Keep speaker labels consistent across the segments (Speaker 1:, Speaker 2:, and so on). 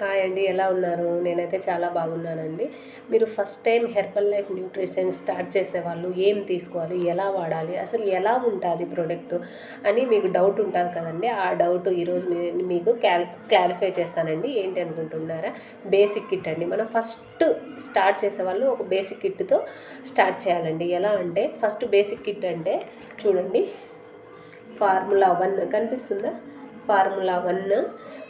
Speaker 1: Hi అండి ఎలా ఉన్నారు? నేనైతే చాలా బాగున్నానండి. మీరు first time Herbalife nutrition start చేసేవాళ్ళు ఏం తీసుకోవాలి ఎలా వాడాలి అసలు ఎలా ఉంటుంది ప్రోడక్ట్ అని మీకు డౌట్ ఉంటుంది కదండి. ఆ డౌట్ ఈరోజు మీకు క్యాల్ క్లారిఫై చేస్తానండి. ఏంటి అనుకుంటున్నారా? బేసిక్ కిట్ అండి. మనం ఫస్ట్ స్టార్ట్ చేసేవాళ్ళు ఒక బేసిక్ కిట్తో స్టార్ట్ చేయాలండి. ఎలా అంటే ఫస్ట్ బేసిక్ కిట్ అంటే చూడండి ఫార్ములా వన్ కనిపిస్తుందా? Formula one.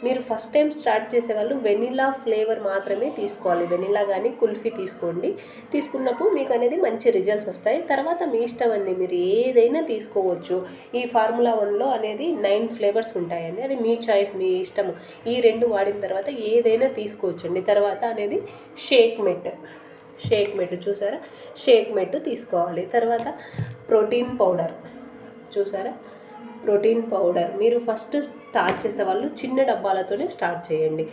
Speaker 1: మీరు ఫస్ట్ టైం స్టార్ట్ చేసే వాళ్ళు వెనిలా ఫ్లేవర్ మాత్రమే తీసుకోవాలి. వెనిలా కానీ కుల్ఫీ తీసుకోండి. తీసుకున్నప్పుడు మీకు అనేది మంచి రిజల్ట్స్ వస్తాయి. తర్వాత మీ ఇష్టం అండి మీరు ఏదైనా తీసుకోవచ్చు. ఈ ఫార్ములా వన్లో అనేది నైన్ ఫ్లేవర్స్ ఉంటాయండి. అది మీ చాయిస్ మీ ఇష్టము. ఈ రెండు వాడిన తర్వాత ఏదైనా తీసుకోవచ్చు అండి తర్వాత అనేది షేక్ మెట్. షేక్ మెట్ చూసారా? షేక్ మెట్ తీసుకోవాలి. తర్వాత ప్రోటీన్ పౌడర్. చూసారా? Protein powder. మీరు ఫస్ట్ స్టార్ట్ చేసే వాళ్ళు చిన్న డబ్బాలతోనే స్టార్ట్ చేయండి.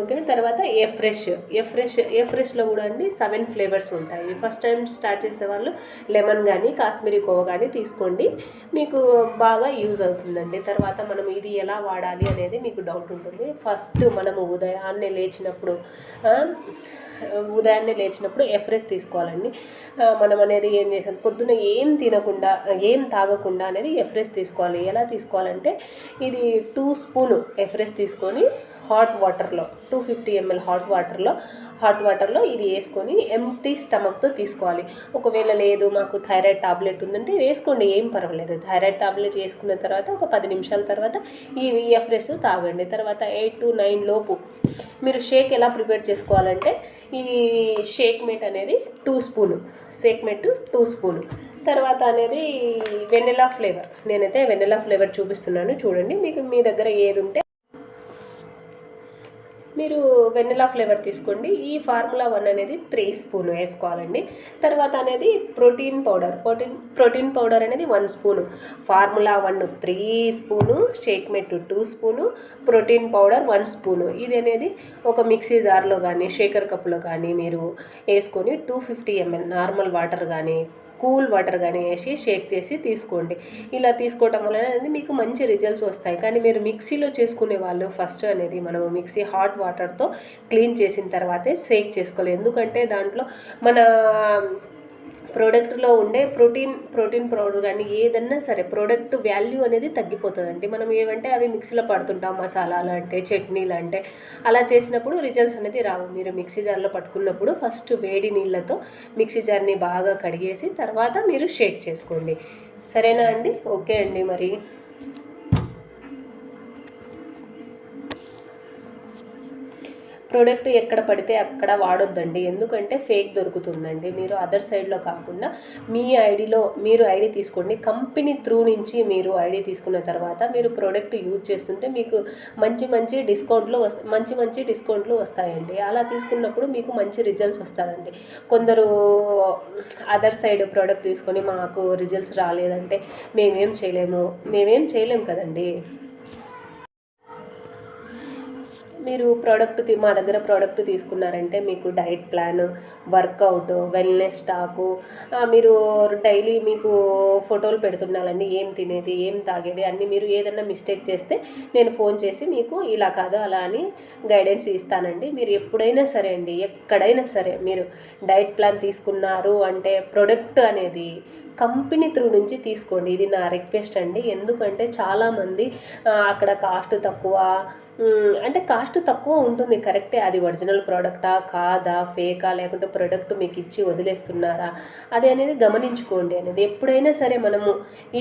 Speaker 1: ఓకే? తర్వాత ఏ ఫ్రెష్. ఏ ఫ్రెష్ ఏ ఫ్రెష్లో కూడా అండి సెవెన్ ఫ్లేవర్స్ ఉంటాయి. ఫస్ట్ టైం స్టార్ట్ చేసే వాళ్ళు లెమన్ కానీ కాశ్మీరీ కోవ కానీ తీసుకోండి. మీకు బాగా యూజ్ అవుతుందండి. తర్వాత మనం ఇది ఎలా వాడాలి అనేది మీకు డౌట్ ఉంటుంది. ఫస్ట్ మనము ఉదయాన్నే లేచినప్పుడు ఉదయాన్నే లేచినప్పుడు ఎఫ్రెష్ తీసుకోవాలండి. మనం అనేది ఏం చేసాం? పొద్దున్న ఏం తినకుండా ఏం తాగకుండా అనేది ఎఫ్రెష్ తీసుకోవాలి. ఎలా తీసుకోవాలంటే ఇది టూ స్పూన్ ఎఫ్రెష్ తీసుకొని హాట్ వాటర్లో టూ ఫిఫ్టీ ఎంఎల్ హాట్ వాటర్లో హాట్ వాటర్లో ఇది వేసుకొని ఎంటీ స్టమక్తో తీసుకోవాలి. ఒకవేళ లేదు మాకు థైరాయిడ్ టాబ్లెట్ ఉందంటే వేసుకోండి ఏం పర్వాలేదు. థైరాయిడ్ టాబ్లెట్ వేసుకున్న తర్వాత ఒక పది నిమిషాల తర్వాత ఈ ఎఫ్రెస్ తాగండి. తర్వాత ఎయిట్ టు నైన్ లోపు మీరు షేక్ ఎలా ప్రిపేర్ చేసుకోవాలంటే ఈ షేక్ మీట్ అనేది two spoon. Shake mate two spoon. తర్వాత అనేది వెనిలా ఫ్లేవర్. నేనైతే వెనిలా ఫ్లేవర్ చూపిస్తున్నాను. చూడండి మీకు మీ దగ్గర ఏది ఉంటే మీరు వెనిలా ఫ్లేవర్ తీసుకోండి. ఈ ఫార్ములా వన్ అనేది త్రీ స్పూన్ వేసుకోవాలండి. తర్వాత అనేది protein powder. Protein protein powder అనేది one spoon. Formula one three spoon shake mate two spoon protein powder one spoon. ఇది అనేది ఒక మిక్సీ జార్లో కానీ షేకర్ కప్లో కానీ మీరు వేసుకొని two fifty ml normal water కానీ కూల్ వాటర్ కానీ వేసి షేక్ చేసి తీసుకోండి. ఇలా తీసుకోవటం వలన అనేది మీకు మంచి రిజల్ట్స్ వస్తాయి. కానీ మీరు మిక్సీలో చేసుకునే వాళ్ళు ఫస్ట్ అనేది మనము మిక్సీ హాట్ వాటర్తో క్లీన్ చేసిన తర్వాతే షేక్ చేసుకోవాలి. ఎందుకంటే దాంట్లో మన ప్రోడక్ట్లో ఉండే ప్రోటీన్ ప్రోటీన్ పౌడర్ కానీ ఏదన్నా సరే ప్రోడక్ట్ వాల్యూ అనేది తగ్గిపోతుందండి. మనం ఏమంటే అవి మిక్సీలో పడుతుంటాం మసాలాలు అంటే చట్నీలు అంటే అలా చేసినప్పుడు రిజల్ట్స్ అనేది రావు. మీరు మిక్సీ జార్లో పట్టుకున్నప్పుడు ఫస్ట్ వేడి నీళ్ళతో మిక్సీ జార్ని బాగా కడిగేసి తర్వాత మీరు షేక్ చేసుకోండి. సరేనా అండి? ఓకే అండి మరి. ప్రోడక్ట్ ఎక్కడ పడితే అక్కడ వాడొద్దండి. ఎందుకంటే ఫేక్ దొరుకుతుందండి. మీరు అదర్ సైడ్లో కాకుండా మీ ఐడిలో మీరు ఐడి తీసుకోండి. కంపెనీ త్రూ నుంచి మీరు ఐడి తీసుకున్న తర్వాత మీరు ప్రోడక్ట్ యూజ్ చేస్తుంటే మీకు మంచి మంచి డిస్కౌంట్లు వస్త మంచి మంచి డిస్కౌంట్లు వస్తాయండి. అలా తీసుకున్నప్పుడు మీకు మంచి రిజల్ట్స్ వస్తాయండి కొందరు అదర్ సైడ్ ప్రోడక్ట్ తీసుకొని మాకు రిజల్ట్స్ రాలేదంటే మేమేం చేయలేము. మేమేం చేయలేము కదండి. మీరు ప్రోడక్ట్ మా దగ్గర ప్రోడక్ట్ తీసుకున్నారంటే మీకు diet plan workout wellness stock మీరు డైలీ మీకు ఫోటోలు పెడుతున్నానండి ఏం తినేది ఏం తాగేది అన్ని మీరు ఏదైనా మిస్టేక్ చేస్తే నేను ఫోన్ చేసి మీకు ఇలా కాదు అలా అని గైడెన్స్ ఇస్తానండి. మీరు ఎప్పుడైనా సరే అండి ఎక్కడైనా సరే మీరు డైట్ ప్లాన్ తీసుకున్నారు అంటే ప్రొడక్ట్ అనేది కంపెనీ త్రూ నుంచి తీసుకోండి. ఇది నా రిక్వెస్ట్ అండి. ఎందుకంటే చాలామంది అక్కడ కాస్ట్ తక్కువ అంటే కాస్ట్ తక్కువ ఉంటుంది కరెక్టే. అది ఒరిజినల్ ప్రోడక్టా కాదా ఫేకా లేకుంటే ప్రోడక్ట్ మీకు ఇచ్చి వదిలేస్తున్నారా? అది అనేది గమనించుకోండి అనేది. ఎప్పుడైనా సరే మనము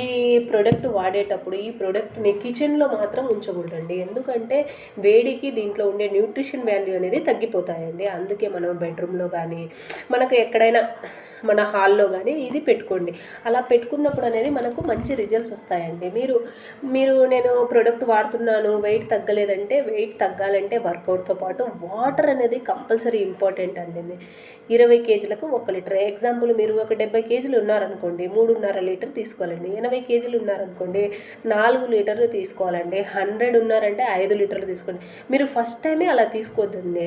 Speaker 1: ఈ ప్రోడక్ట్ వాడేటప్పుడు ఈ ప్రోడక్ట్ని కిచెన్లో మాత్రం ఉంచకూడదండి. ఎందుకంటే వేడికి దీంట్లో ఉండే న్యూట్రిషన్ వాల్యూ అనేది తగ్గిపోతాయండి. అందుకే మనం బెడ్రూమ్లో కానీ మనకు ఎక్కడైనా మన హాల్లో కానీ ఇది పెట్టుకోండి. అలా పెట్టుకున్నప్పుడు అనేది మనకు మంచి రిజల్ట్స్ వస్తాయండి. మీరు మీరు నేను ప్రోడక్ట్ వాడుతున్నాను వెయిట్ తగ్గలేదండి తగ్గాలంటే వెయిట్ తగ్గాలంటే వర్కౌట్తో పాటు వాటర్ అనేది కంపల్సరీ ఇంపార్టెంట్ అండి ఇరవై కేజీలకు ఒక లీటర్. ఎగ్జాంపుల్ మీరు ఒక డెబ్బై కేజీలు ఉన్నారనుకోండి మూడున్నర లీటర్ తీసుకోవాలండి. ఎనభై కేజీలు ఉన్నారనుకోండి నాలుగు లీటర్లు తీసుకోవాలండి. హండ్రెడ్ ఉన్నారంటే ఐదు లీటర్లు తీసుకోండి. మీరు ఫస్ట్ టైమే అలా తీసుకోవద్దండి.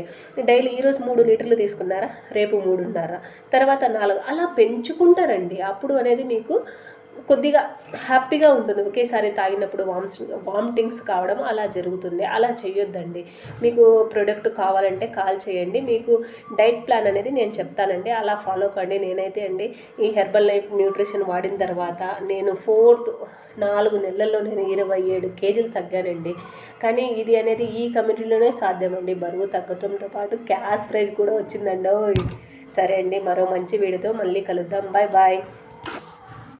Speaker 1: డైలీ ఈరోజు మూడు లీటర్లు తీసుకున్నారా? రేపు మూడున్నర. తర్వాత నాలుగు అలా పెంచుకుంటారండి. అప్పుడు అనేది మీకు కొద్దిగా హ్యాపీగా ఉంటుంది ఒకేసారి తాగినప్పుడు వామ్స్ వామిటింగ్స్ కావడం అలా జరుగుతుంది అలా చేయొద్దండి మీకు ప్రోడక్ట్ కావాలంటే కాల్ చేయండి. మీకు డైట్ ప్లాన్ అనేది నేను చెప్తానండి. అలా ఫాలో కండి. నేనైతే అండి ఈ హెర్బల్ లైఫ్ న్యూట్రిషన్ వాడిన తర్వాత నేను ఫోర్త్ నాలుగు నెలల్లో నేను ఇరవై ఏడు కేజీలు తగ్గానండి. కానీ ఇది అనేది ఈ కమిటీలోనే సాధ్యమండి. బరువు తగ్గటంతో పాటు క్యాష్ ప్రైజ్ కూడా వచ్చిందండి. ఓయ్. సరే అండి. మరో మంచి వీడియోతో మళ్ళీ కలుద్దాం. Bye bye